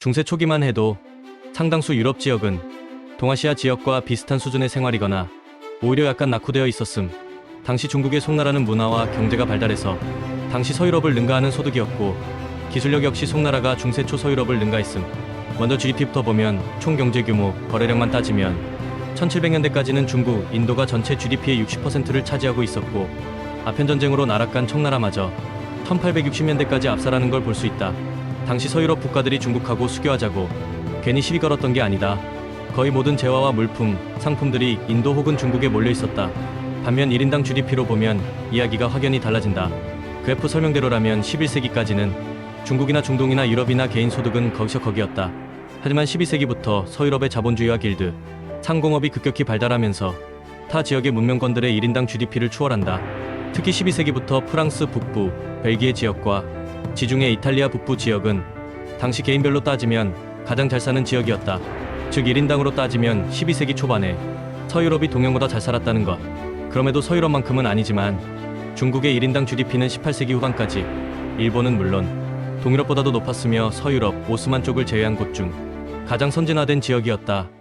중세 초기만 해도 상당수 유럽 지역은 동아시아 지역과 비슷한 수준의 생활이거나 오히려 약간 낙후되어 있었음. 당시 중국의 송나라는 문화와 경제가 발달해서 당시 서유럽을 능가하는 소득이었고 기술력 역시 송나라가 중세 초 서유럽을 능가했음. 먼저 GDP부터 보면 총 경제 규모, 거래량만 따지면 1700년대까지는 중국, 인도가 전체 GDP의 60%를 차지하고 있었고 아편 전쟁으로 나락 간 청나라마저 1860년대까지 압살하는 걸 볼 수 있다. 당시 서유럽 국가들이 중국하고 수교하자고 괜히 시비 걸었던 게 아니다. 거의 모든 재화와 물품, 상품들이 인도 혹은 중국에 몰려 있었다. 반면 1인당 GDP로 보면 이야기가 확연히 달라진다. 그래프 설명대로라면 11세기까지는 중국이나 중동이나 유럽이나 개인 소득은 거기서 거기였다. 하지만 12세기부터 서유럽의 자본주의와 길드, 상공업이 급격히 발달하면서 타 지역의 문명권들의 1인당 GDP를 추월한다. 특히 12세기부터 프랑스 북부, 벨기에 지역과 지중해 이탈리아 북부 지역은 당시 개인별로 따지면 가장 잘 사는 지역이었다. 즉 1인당으로 따지면 12세기 초반에 서유럽이 동양보다 잘 살았다는 것. 그럼에도 서유럽만큼은 아니지만 중국의 1인당 GDP는 18세기 후반까지 일본은 물론 동유럽보다도 높았으며 서유럽, 오스만 쪽을 제외한 곳 중 가장 선진화된 지역이었다.